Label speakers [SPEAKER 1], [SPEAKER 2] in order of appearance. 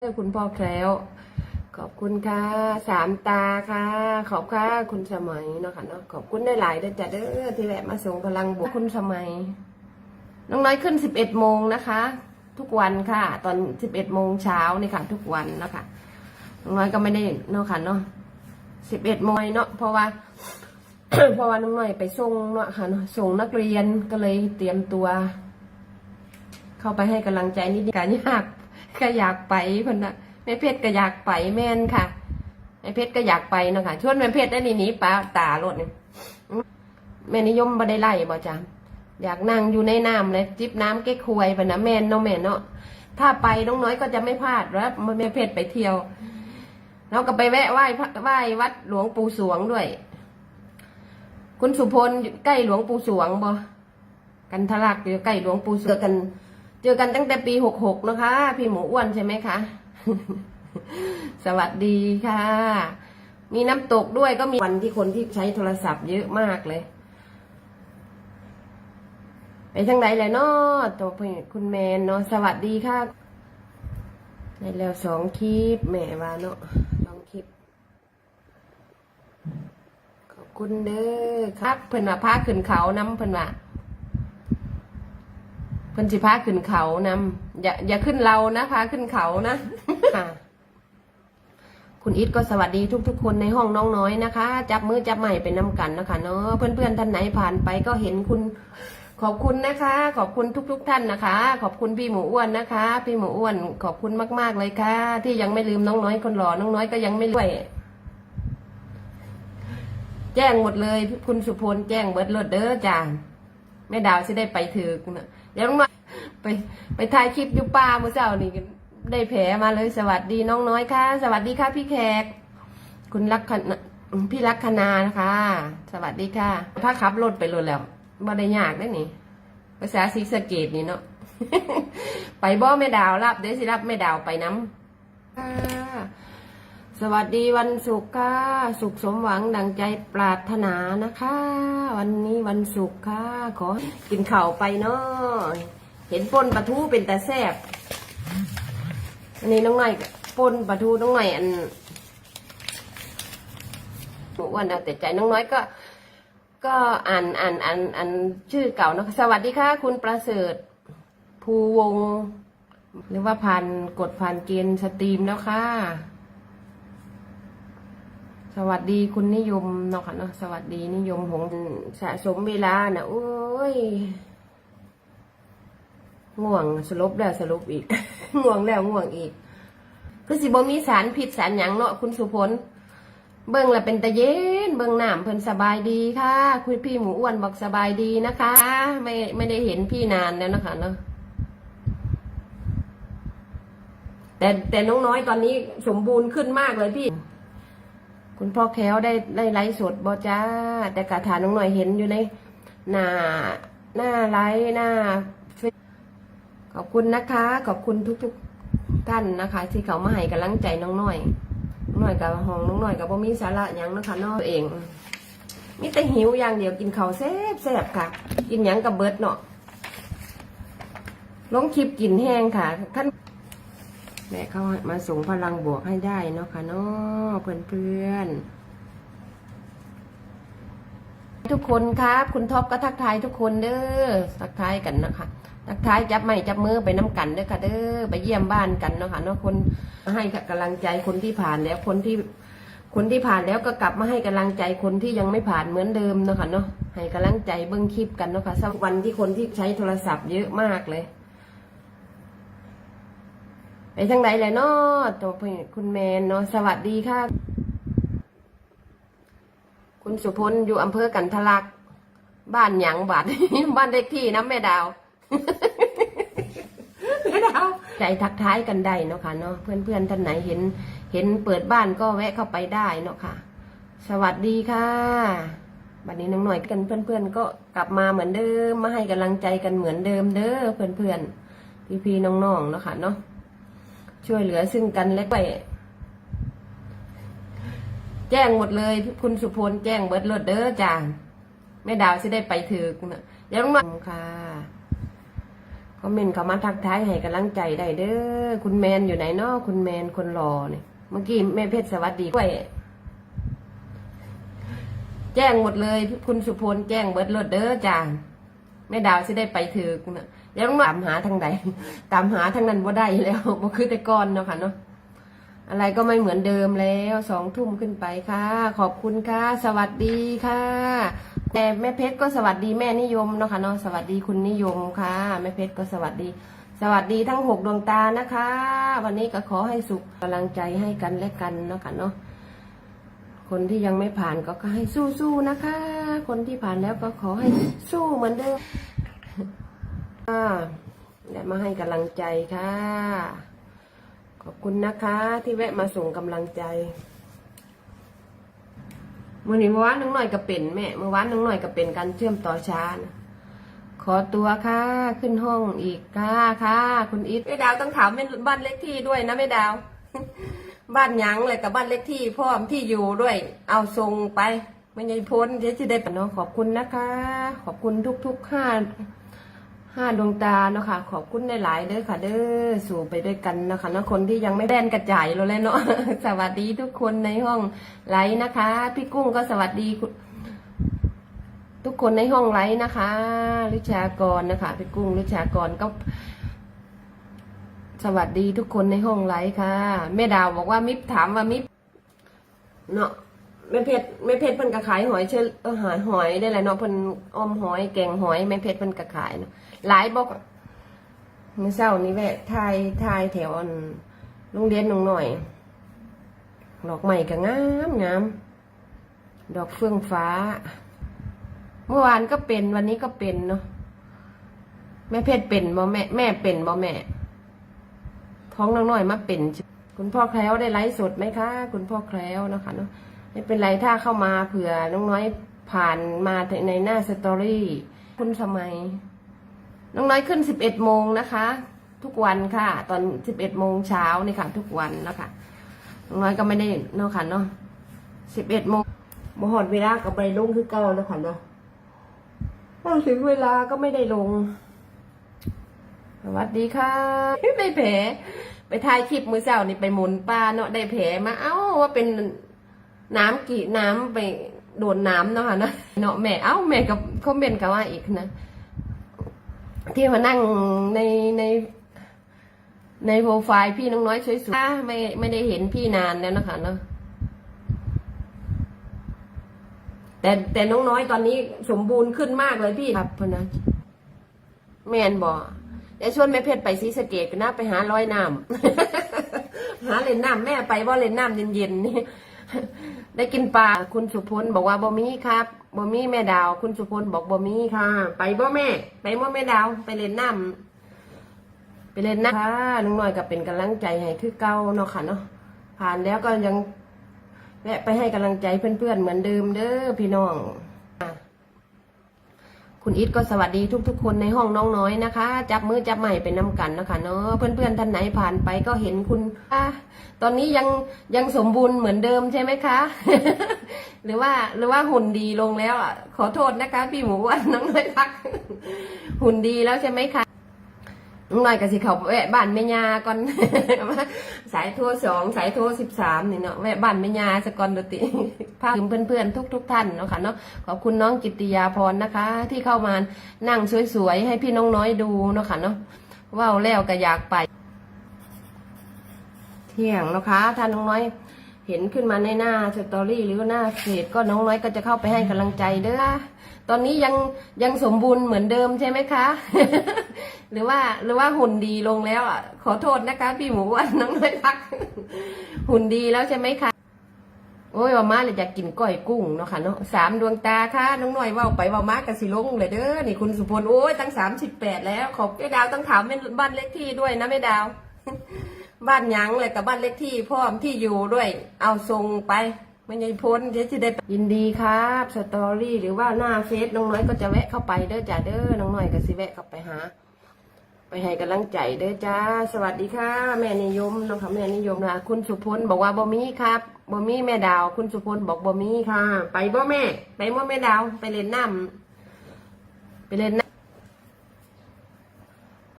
[SPEAKER 1] เพื่อคุณพ่อแคล้ว ขอบคุณค่ะสามตาค่ะ ขอบค่ะคุณสมัยเนาะค่ะเนาะขอบคุณได้หลายๆเด้อจ้ะเด้อที่แวะมาส่งพลังบวกคุณสมัย น้องน้อยขึ้นสิบเอ็ดโมงนะคะ ทุกวันค่ะ ตอนสิบเอ็ดโมงเช้านี่ค่ะ ทุกวันเนาะคะน้องน้อยก็ไม่ได้เนาะค่ะเนาะสิบเอ็ดโมงเนาะเพราะว่าเพราะว่าน้องน้อยไปส่งเนาะค่ะเนาะส่งนักเรียนก็เลยเตรียมตัว เข้าไปให้กำลังใจนิดๆกันยาก ก็อยากไปเพิ่นน่ะแม่เพชรก็อยากไปแม่นค่ะแม่เพชรก็อยากไปเนาะค่ะชวนแม่เพชรได้นี่หนีป้าตาโลดนี่แม่นิยมบ่ได้ไล่บ่จ้ะอยากนั่งอยู่ในน้ำเลยจิบน้ำเก๊กควยไปนะแม่นเนาะแม่เนาะถ้าไปน้องน้อยก็จะไม่พลาดแล้วแม่เพชรไปเที่ยวเราก็ไปแวะไหว้ไหว้วัดหลวงปู่สวงด้วย คุณสุพลใกล้หลวงปู่สวงบ่กันทะลักอยู่ใกล้หลวงปู่เสือกัน เจอกันตั้งแต่ปีหกหกนะคะ พี่หมูอ้วนใช่ไหมคะ สวัสดีค่ะ มีน้ำตกด้วยก็มีวันที่คนที่ใช้โทรศัพท์เยอะมากเลยไปทางไหนเลยเนาะตัวพี่คุณแมนเนาะสวัสดีค่ะในแล้วสองคลิปแหม่วาเนาะสองคลิป ขอบคุณเด้อครับเพิ่นว่าพาขึ้นเขาน้ำเพิ่นว่า พิ่นสิพาขึ้นเขานำอย่าอย่าขึ้นเรานะพาขึ้นเขานะคุณอิทก็สวัสดีทุกๆ คนในห้องน้องน้อยนะคะ จับมือจับใหม่เป็นน้ำกันนะคะเนาะเพื่อนๆท่านไหนผ่านไปก็เห็นคุณขอบคุณนะคะ ขอบคุณทุก ๆ ท่านนะคะ ขอบคุณพี่หมูอ้วนนะคะ พี่หมูอ้วน ขอบคุณมากๆเลยค่ะ ที่ยังไม่ลืมน้องน้อยคนหล่อน้องน้อยก็ยังไม่ด้วยแจ้งหมดเลย คุณสุพลแจ้งเบิดรถเด้อจ้า แม่ดาวสิได้ไปถือนะเดี๋ยวน้องไปไปถ่ายคลิปอยู่ป่าเมื่อเช้านี่ได้แผลมาเลยสวัสดีน้องน้อยค่ะ สวัสดีค่ะพี่แขก คุณลักษณะพี่ลักษณานะคะ สวัสดีค่ะพาขับรถไปรถแล้วบ่ได้ยากได้อนี่ภาษาศรีสเกดนี่เนาะไปบ่แม่ดาวรับเดี๋ยวสิรับแม่ดาวไปน้ำ สวัสดีวันศุกร์ค่ะ สุขสมหวังดังใจปรารถนานะคะ วันนี้วันศุกร์ค่ะ ขอกินข้าวไปเนาะเห็นปนปลาทูเป็นแต่แซ่บอันนี้น้องหน่อยปนปลาทูน้องหน่อยอันหมูอ้วนเอาแต่ใจน้องน้อยก็ ก็อ่านอ่านอ่านอ่านชื่อเก่านะคะสวัสดีค่ะ คุณประเสริฐภูวงศ์หรือว่าผ่านกดผ่านเกณฑ์สตรีมแล้วค่ะ สวัสดีคุณนิยมเนาะค่ะเนาะสวัสดีนิยมหงสะสมเวลานะโอ้ยง่วงสลบแล้วสลบอีก ง่วงแล้วง่วงอีกคือสิบ่มีสารพิษสารหยังเนาะคุณสุพลเบิ่งล้วเป็นตะเย็น เบิ่งหน้ำเพิ่นสบายดีค่ะ คุยพี่หมูอ้วนบอกสบายดีนะคะ ไม่ไม่ได้เห็นพี่นานแล้วนะคะเนาะแต่แต่น้องน้อยตอนนี้สมบูรณ์ขึ้นมากเลยพี่ คุณพ่อแคล้วได้ได้ไลฟ์สดบอจ้า แต่กระถาน้องหน่อยเห็นอยู่ในหน้าหน้าไลฟ์หน้าขอบคุณนะคะ ขอบคุณทุกๆท่านนะคะ ที่เขามาให้กำลังใจน้องหน่อยน้องหน่อยกับห้องน้องหน่อยกับบ่มีสาระยังนะคะเนอกเองมีแต่หิวอย่างเดียวกินข้าวแซ่บแซ่บค่ะ กินยังกับเบิร์ดเนาะลงคลิปกินแห้งค่ะท่าน แม่เขามาส่งพลังบวกให้ได้เนาะค่ะเนาะเพื่อนเพื่อนๆทุกคนครับ คุณท็อปก็ทักทายทุกคนเด้อทักทายกันนะคะทักทายจับไม้จับมือไปน้ำกันเด้อค่ะเด้อไปเยี่ยมบ้านกันเนาะค่ะเนาะคนให้กำลังใจคนที่ผ่านแล้วคนที่คนที่ผ่านแล้วก็กลับมาให้กำลังใจคนที่ยังไม่ผ่านเหมือนเดิมเนาะค่ะเนาะให้กำลังใจเบิ้งคลิปกันเนาะค่ะสักวันที่คนที่ใช้โทรศัพท์เยอะมากเลย ไปทางไหนเลยเนาะตัวเพี่อนคุณแมนเนาะสวัสดีค่ะ คุณสุพลอยู่อำเภอกันทะลัก บ้านหยังบาดบ้านเด็กที่นะแม่ดาวแม่ดาวใจทักท้ายกันได้เนาะค่ะเนาะเพื่อนๆท่านไหนเห็น เห็นเปิดบ้านก็แวะเข้าไปได้เนาะค่ะ สวัสดีค่ะบัดนี้น้องหน่อยกันเพื่อนๆก็กลับมาเหมือนเดิมมาให้กำลังใจกันเหมือนเดิมเด้อเพื่อนๆพี่ๆน้องๆเนาะค่ะเนาะ ช่วยเหลือซึ่งกันและกันแจ้งหมดเลย คุณสุพลแจ้งเบิร์ดรถเด้อจ้าแม่ดาวจะได้ไปถือนะเดี๋ยวน้องค่ะคอมเมนต์เขามาทักทายให้กำลังใจได้เด้อคุณแมนอยู่ไหนเนาะคุณแมนคนรอเนี่ยเมื่อกี้แม่เพชรสวัสดีด้วยแจ้งหมดเลย คุณสุพลแจ้งเบิร์ดรถเด้อจ้าแม่ดาวสิได้ไปถือนะ แล้วต้องตามหาทางใดตามหาทางนั้นว่าได้แล้วบ่คือแต่ก่อนเนาะค่ะเนาะอะไรก็ไม่เหมือนเดิมแล้วสองทุ่มขึ้นไปค่ะ ขอบคุณค่ะ สวัสดีค่ะแต่แม่เพชรก็สวัสดีแม่นิยมเนาะค่ะเนาะสวัสดีคุณนิยมค่ะแม่เพชรก็สวัสดี สวัสดีทั้งหกดวงตานะคะ วันนี้ก็ขอให้สุขกำลังใจให้กันและกันเนาะค่ะเนาะคนที่ยังไม่ผ่านก็ให้สู้ๆนะคะ คนที่ผ่านแล้วก็ขอให้สู้เหมือนเดิม และมาให้กำลังใจค่ะ ขอบคุณนะคะที่แวะมาส่งกำลังใจมื่อนี้เมื่อวานน้องหน่อยก็เป็นแม่เมื่อวานน้องหน่อยก็เป็นการเชื่อมต่อช้านะขอตัวค่ะขึ้นห้องอีกค่ะค่ะคุณอีทแม่ดาวต้องถามเป็นบ้านเล็กที่ด้วยนะแม่ดาว บ้านยังเลยกับบ้านเล็กที่พร้อมที่อยู่ด้วย เอาทรงไป ไม่ใช่พ้นเดี๋ยวจะได้ปะเนาะขอบคุณนะคะ ขอบคุณทุกๆห้า ห้าดวงตาเนาะค่ะ ขอบคุณหลายๆเด้อค่ะ เด้อสู่ไปด้วยกันนะคะนะคนที่ยังไม่แบนกระจายเราเลยเนาะสวัสดีทุกคนในห้องไลฟ์นะคะ พี่กุ้งก็สวัสดีทุกคนในห้องไลฟ์นะคะลิชากรนะคะพี่กุ้งลิชากรก็ สวัสดีทุกคนในห้องไลฟ์ค่ะแม่ดาวบอกว่ามิบถามว่ามิบเนาะแม่เพชรแม่เพชรเพิ่นก็ขายหอยเชลเออหอยหอยได้แหละเนาะเพิ่นอ้อมหอยแกงหอยแม่เพชรเพิ่นก็ขายเนาะ หลายบอกมื่อเช้านี้แหละทายทายแถวนโรงเรียนหนองหน่อย ดอกใหม่ก็งามงามดอกเฟื่องฟ้า เมื่อวานก็เป็นวันนี้ก็เป็นเนาะแม่เพชรเป็นบ่แม่แม่เป็นบ่แม่ ท้องน้องน้อยมาเป็น คุณพ่อแคล้วได้ไลฟ์สดไหมคะ คุณพ่อแคล้วนะคะเนาะไม่เป็นไรถ้าเข้ามาเผื่อน้องน้อยผ่านมาในหน้าสตอรี่ คุณสมัย น้องน้อยขึ้นสิบเอ็ดโมงนะคะ ทุกวันค่ะ ตอนสิบเอ็ดโมงเช้านี่ค่ะ ทุกวันนะคะน้องน้อยก็ไม่ได้เนาะค่ะเนาะสิบเอ็ดโมงบหอดเวลาก็ไปลงคือเก่าแล้วค่ะเนาะพอถึงเวลาก็ไม่ได้ลง สวัสดีค่ะได้แผลไปถ่ายคลิปมือเช้านี่ไปหมุนปลาเนาะได้แผลมา เอ้าว่าเป็นน้ำกี่น้ำไปโดนน้ำเนาะค่ะนะเนาะแม่เอ้าแม่กับคอมเมนต์กับว่าอีกนะ ที่มานั่งในใน ในโปรไฟล์พี่น้องน้อยสวยๆไม่ไม่ได้เห็นพี่นานแล้วนะคะเนาะแต่แต่น้องน้อยตอนนี้สมบูรณ์ขึ้นมากเลยพี่ครับพอนะแมนบอกเดี๋ยวชวนแม่เพชรไปซีสะเกตกันนะไปหาร้อยน้ำหาเล่นน้ำแม่ไปว่าเล่นน้ำเย็นๆนี่ ได้กินปลาคุณสุพลบอกว่าบ่มีครับบ่มีแม่ดาว คุณสุพลบอกบ่มีค่ะ ไปบ่แม่ ไปบ่แม่ดาว ไปเล่นน้ำไปเล่นน้ำค่ะลุงหน่อยก็เป็นกำลังใจให้คือเก่าเนาะค่ะเนาะผ่านแล้วก็ยังแวะไปให้กำลังใจเพื่อนๆเหมือนเดิมเด้อพี่น้อง คุณอิทก็สวัสดีทุก ๆ คนในห้องน้องน้อยนะคะ จับมือจับใหม่เป็นน้ำกันนะคะเนาะเพื่อนๆท่านไหนผ่านไปก็เห็นคุณอตอนนี้ยังยังสมบูรณ์เหมือนเดิมใช่ไหมคะ หรือว่าหรือว่าหุ่นดีลงแล้วอะขอโทษนะคะ พี่หมูวันน้องน้อยพัก หุ่นดีแล้วใช่ไหมคะน้องน้อยกับสิเขาแวะบ้านแม่ยาก่อนสายโทรสองสายโทรสิบสามนี่เนาะแวะบ้านแม่ยาสกอนดติ พาถึงเพื่อนๆทุกๆท่านเนาะค่ะเนาะขอบคุณน้องกิตติยาพรนะคะ ที่เข้ามานั่งสวยๆให้พี่น้องน้อยดูเนาะค่ะเนาะว่าวแล้วก็อยากไป เที่ยงนะคะถ้านน้องน้อยเห็นขึ้นมาในหน้าสตอรี่หรือหน้าเพจก็น้องน้อยก็จะเข้าไปให้กำลังใจเด้อตอนนี้ยังยังสมบูรณ์เหมือนเดิมใช่ไหมคะ หรือว่าหรือว่าหุ่นดีลงแล้วอะขอโทษนะคะ พี่หมูวันน้องน้อยพัก หุ่นดีแล้วใช่ไหมคะ อ้ยว่ามาเลยอยากกินก้อยกุ้งเนาะค่ะเนาะสามดวงตาค่ะน้องหน้อยว่าไปว่ามากระสิลงเลยเด้อนี่คุณสุพลโอ้ยตั้งสามสิบแปดแล้วขอบแม่ดาวต้องถามบ้านเลขที่ด้วยนะแม่ดาว บ้านยังเลยกับบ้านเลขที่พร้อมที่อยู่ด้วย เอาทรงไปไม่ใช่พ้นเดี๋ยวจะได้ยินดีครับสตอรี่หรือว่าหน้าเฟซน้องน้อยก็จะแวะเข้าไปเด้อจ้าเด้อน้องน้อยก็สิแวะเข้าไปหา ไปให้กำลังใจเด้อจ้า สวัสดีค่ะ แม่นิยมนะคะแม่นิยมนะคุณสุพลบอกว่าบ่มีครับบ่มีแม่ดาว คุณสุพลบอกบ่มีค่ะ ไปบ่แม่ ไปบ่แม่ดาว ไปเล่นน้ำไปเล่นน้ำ